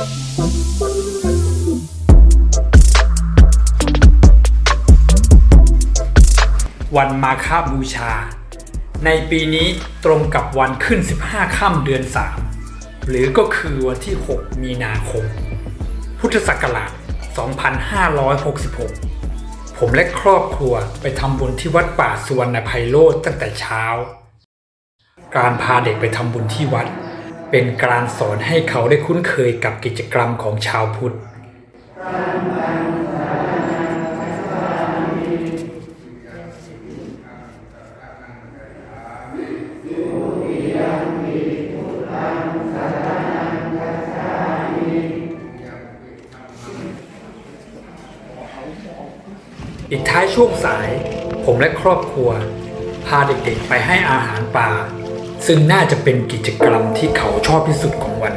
วันมาคาบูชา ในปีนี้ตรงกับวันขึ้น 15 ค่ำเดือน 3 หรือก็คือวันที่ 6 มีนาคม พุทธศักราช 2566 ผมและครอบครัวไปทำบุญที่วัดป่าสวนในไพยโรธตั้งแต่เช้า การพาเด็กไปทำบุญที่วัด เป็นการสอนให้เขาได้คุ้นเคยกับกิจกรรมของชาวพุทธ อีกท้ายช่วงสาย ผมและครอบครัว พาเด็กๆไปให้อาหารปลา ซึ่งน่าจะเป็นกิจกรรมที่เขาชอบที่สุดของวัน